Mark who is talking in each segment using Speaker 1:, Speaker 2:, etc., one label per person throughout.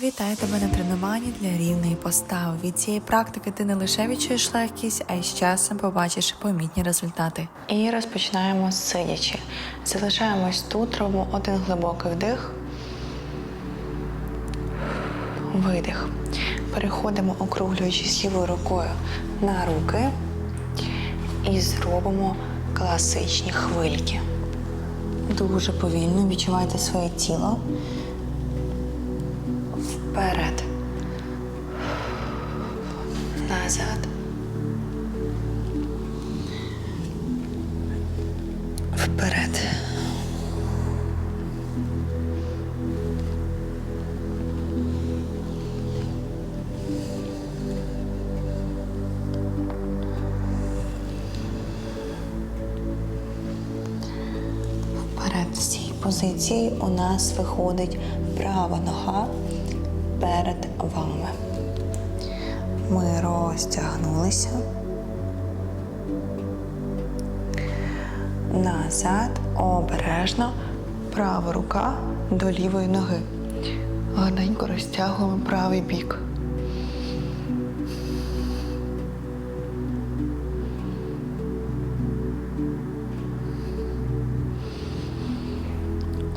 Speaker 1: Вітаю тебе на тренуванні для рівної постави. Від цієї практики ти не лише відчуєш легкість, а й з часом побачиш помітні результати.
Speaker 2: І розпочинаємо сидячи. Залишаємось тут, робимо один глибокий вдих. Видих. Переходимо, округлюючись лівою рукою на руки. І зробимо класичні хвильки. Дуже повільно відчувайте своє тіло. Вперед. Назад. Вперед. Вперед з цієї позиції у нас виходить права нога перед вами. Ми розтягнулися. Назад, обережно, права рука до лівої ноги. Гарненько розтягуємо правий бік.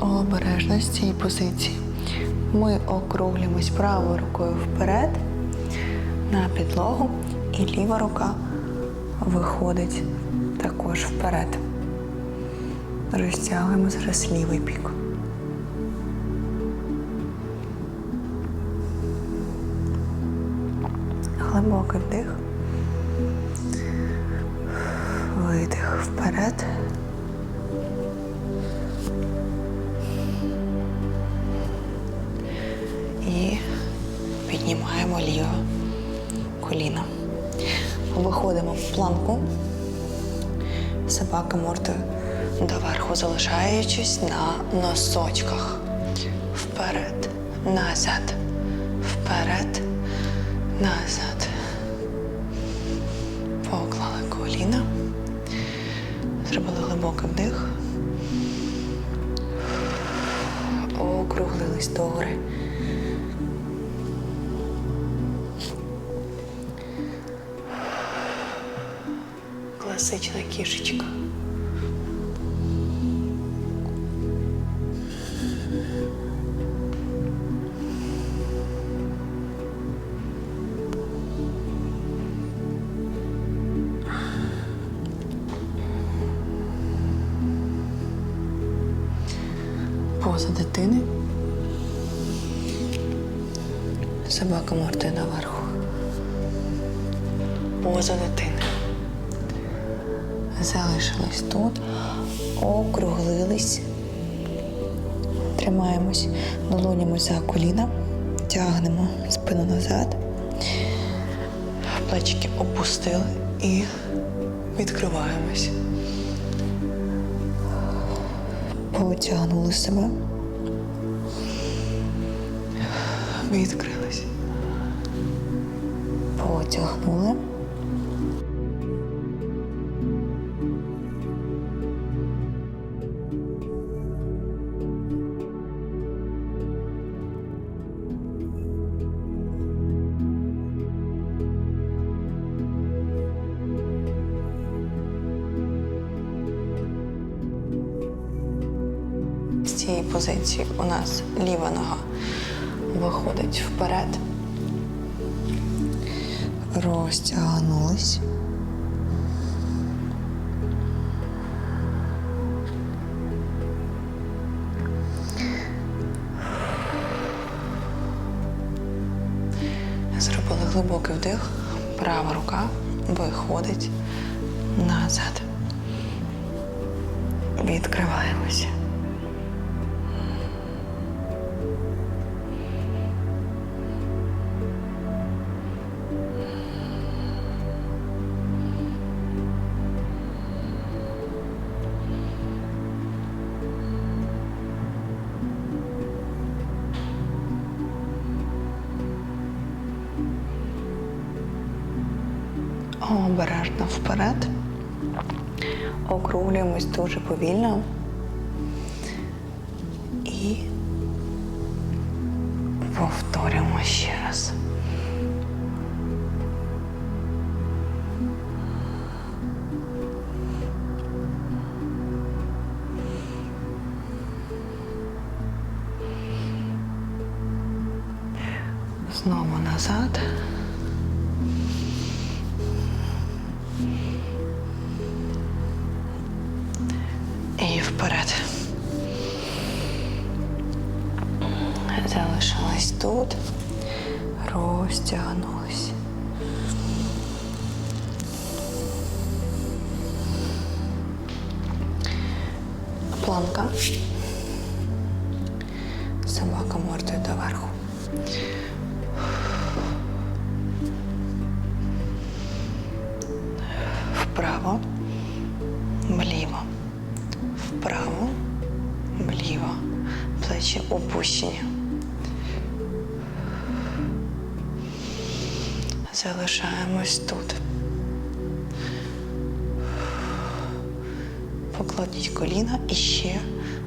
Speaker 2: Обережно з цієї позиції. Ми округлюємось правою рукою вперед на підлогу, і ліва рука виходить також вперед. Розтягуємо зараз лівий бік. Глибокий вдих. Видих вперед. Піднімаємо ліве коліно. Виходимо в планку. Собака мордою доверху залишаючись на носочках. Вперед, назад, вперед, назад. Поклали коліна. Зробили глибокий вдих. Округлились догори. Кішечка. Поза дитини. Собака мордою наверху. Поза дитини. Залишились тут, округлились. Тримаємось долонями за коліна, тягнемо спину назад, плечики опустили і відкриваємось. Потягнули себе. Відкрились. Потягнули. Позиції у нас ліва нога виходить вперед. Розтягнулись. Зробили глибокий вдих. Права рука виходить назад. Відкриваємося. Обережно вперед. Округлюємось дуже повільно. І Повторюємо ще раз. Знову назад. Тут, розтягнулась. Планка. Собака мордою доверху. Вправо, вліво, вправо, вліво. Плечі опущені. Залишаємось тут. Покладіть коліна і ще,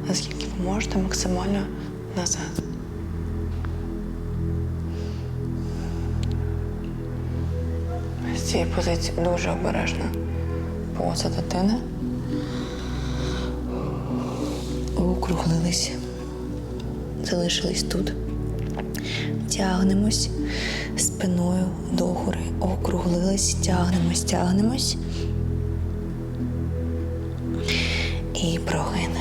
Speaker 2: наскільки ви можете, максимально назад. З цієї позиції дуже обережно. Поза дитини. Округлились. Залишились тут. Тягнемось спиною догори. Округлились, тягнемось, тягнемось. І прогин.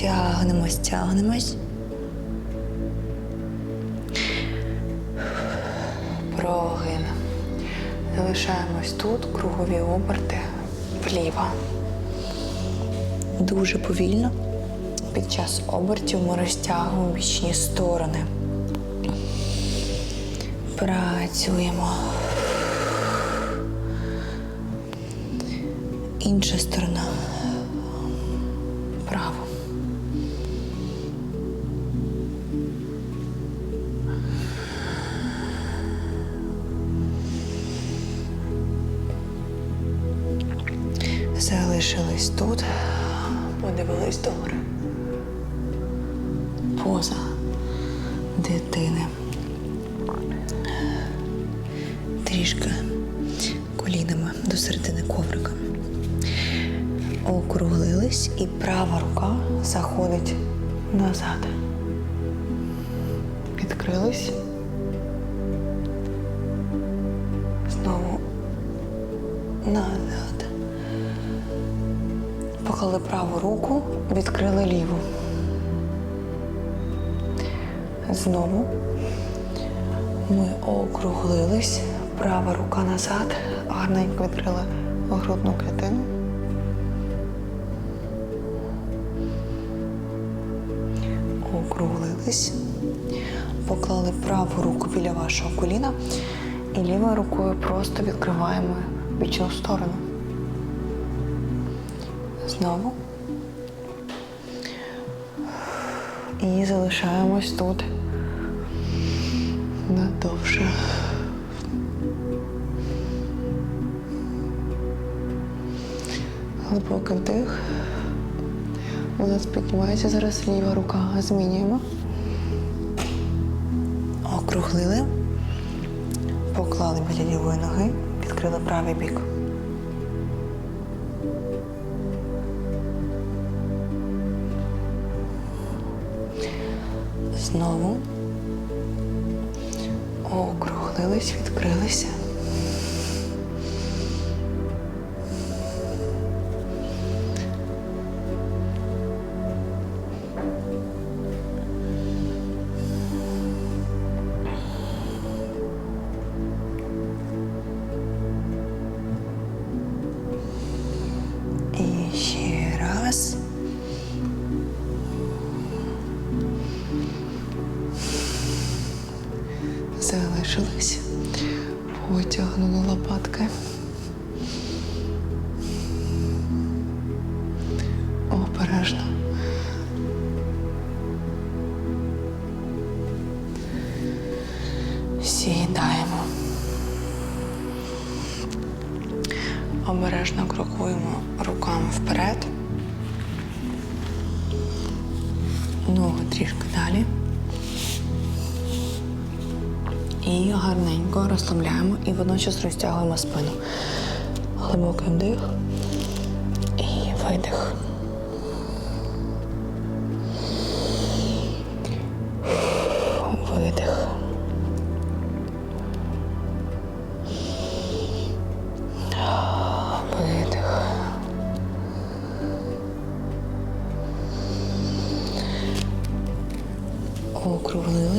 Speaker 2: Тягнемось, тягнемось. Прогин. Залишаємось тут, кругові оберти вліво. Дуже повільно. Під час обертів ми розтягуємо бічні сторони. Працюємо. Інша сторона. Право. Залишились тут, Поза дитини. Трішки колінами до середини коврика. Округлились і права рука заходить назад. Відкрились. Знову ми округлились, права рука назад, гарненько відкрили грудну клітину. Округлились, поклали праву руку біля вашого коліна і лівою рукою просто відкриваємо бічну сторону. Знову. І залишаємось тут надовше. Глибокий вдих. У нас піднімається зараз ліва рука. Змінюємо. Округлили. Поклали біля лівої ноги, відкрили правий бік. Знову округлились, відкрилися. Сідаємо. Обережно крокуємо руками вперед. Ноги трішки далі. І гарненько розслабляємо і водночас розтягуємо спину. Глибокий вдих і. Видих.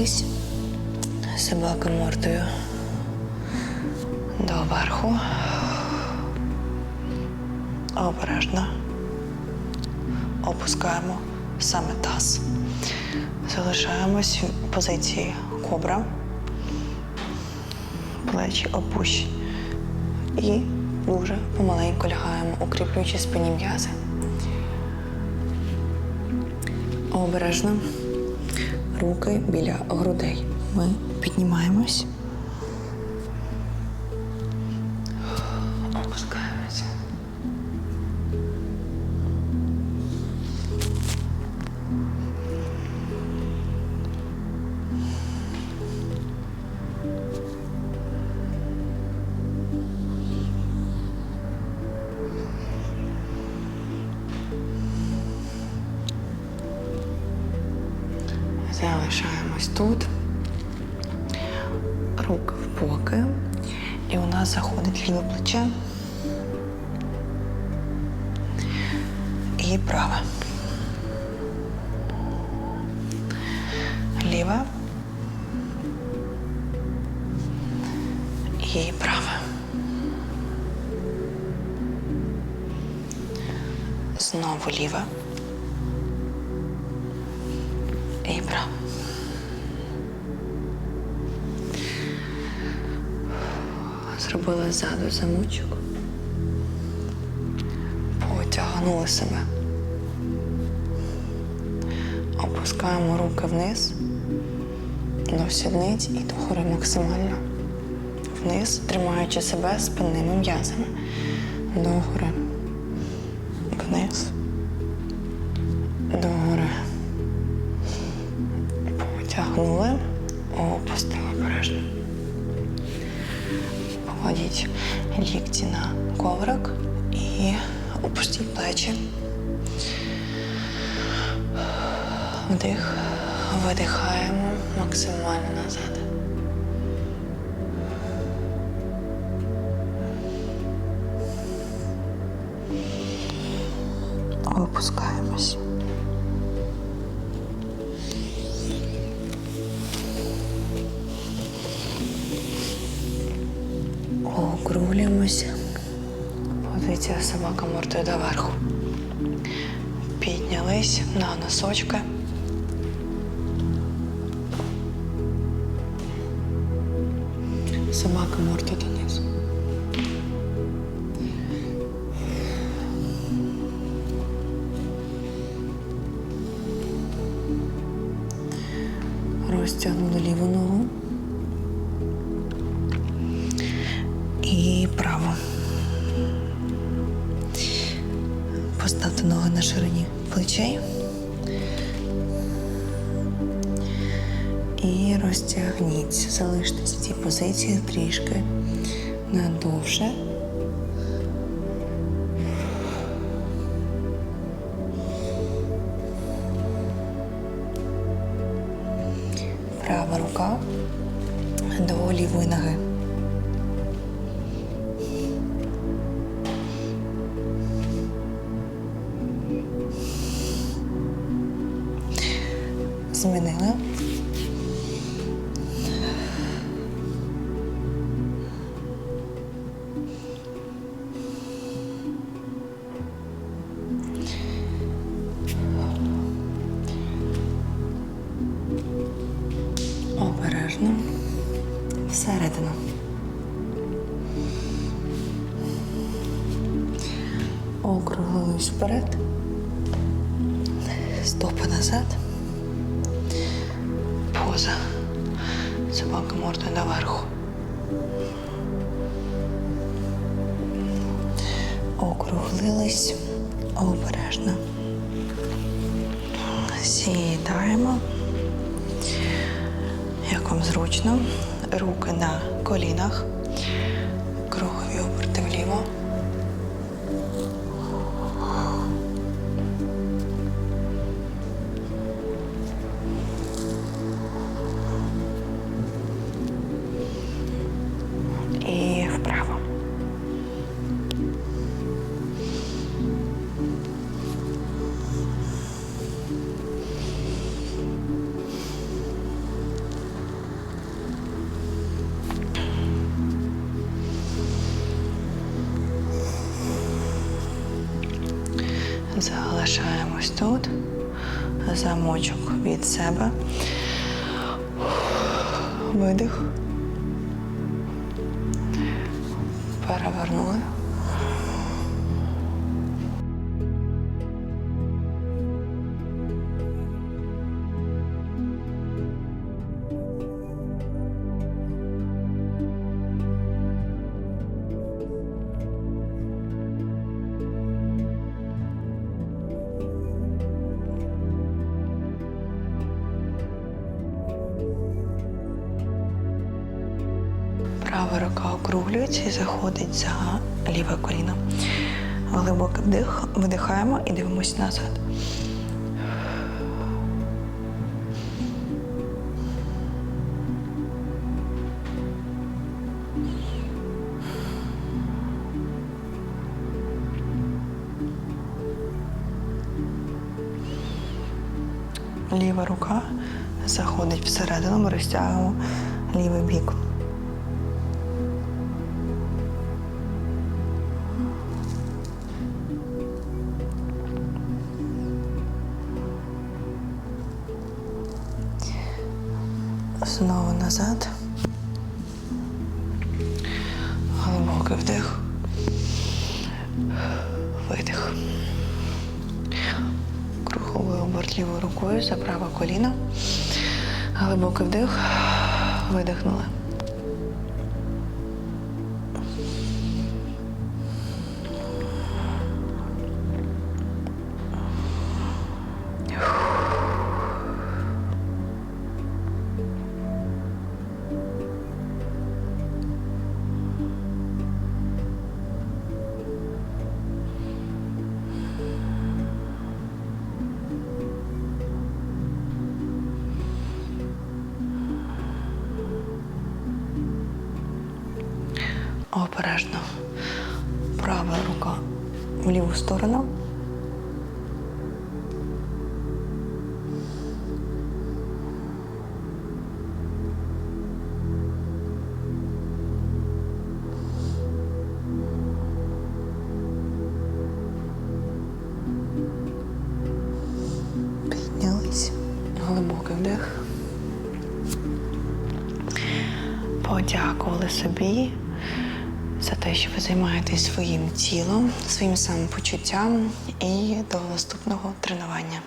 Speaker 2: Округлились. Собака мордою доверху. Обережно. Опускаємо саме таз. Залишаємось в позиції кобра. Плечі опущені. І дуже помаленьку лягаємо, укріплюючи спині м'язи. Обережно. Руки біля грудей. Ми піднімаємось. Руки в боки. І у нас заходить ліве плече. І праве. Ліве. І праве. Знову ліве. І право. Зробила ззаду замочок. Потягнули себе. Опускаємо руки вниз до сідниць і догори максимально. Вниз, тримаючи себе спинними м'язами. Догори. Вниз. Вдих, видихаємо максимально назад. Опускаємось. Округлюємося. Позиція собака мордою доверху. Піднялись на носочки. Собака мордою трішки надовше. Права рука до лівої ноги. Всередину. Округлились вперед. Стопи назад. Поза. Собака мордою наверху. Округлились обережно. Сідаємо. Як вам зручно. Руки на колінах. Залишаємось тут. Замочок від себе. Видих. Перевернули. Права рука округлюється і заходить за ліве коліно. Глибокий вдих, видихаємо і дивимося назад. Ліва рука заходить всередину, ми розтягуємо лівий бік. Знову назад. Глибокий вдих. Видих. Круговий оберт лівою рукою за праве коліно. Глибокий вдих. Видихнули. В ліву сторону. Тілом, своїм самопочуттям і до наступного тренування.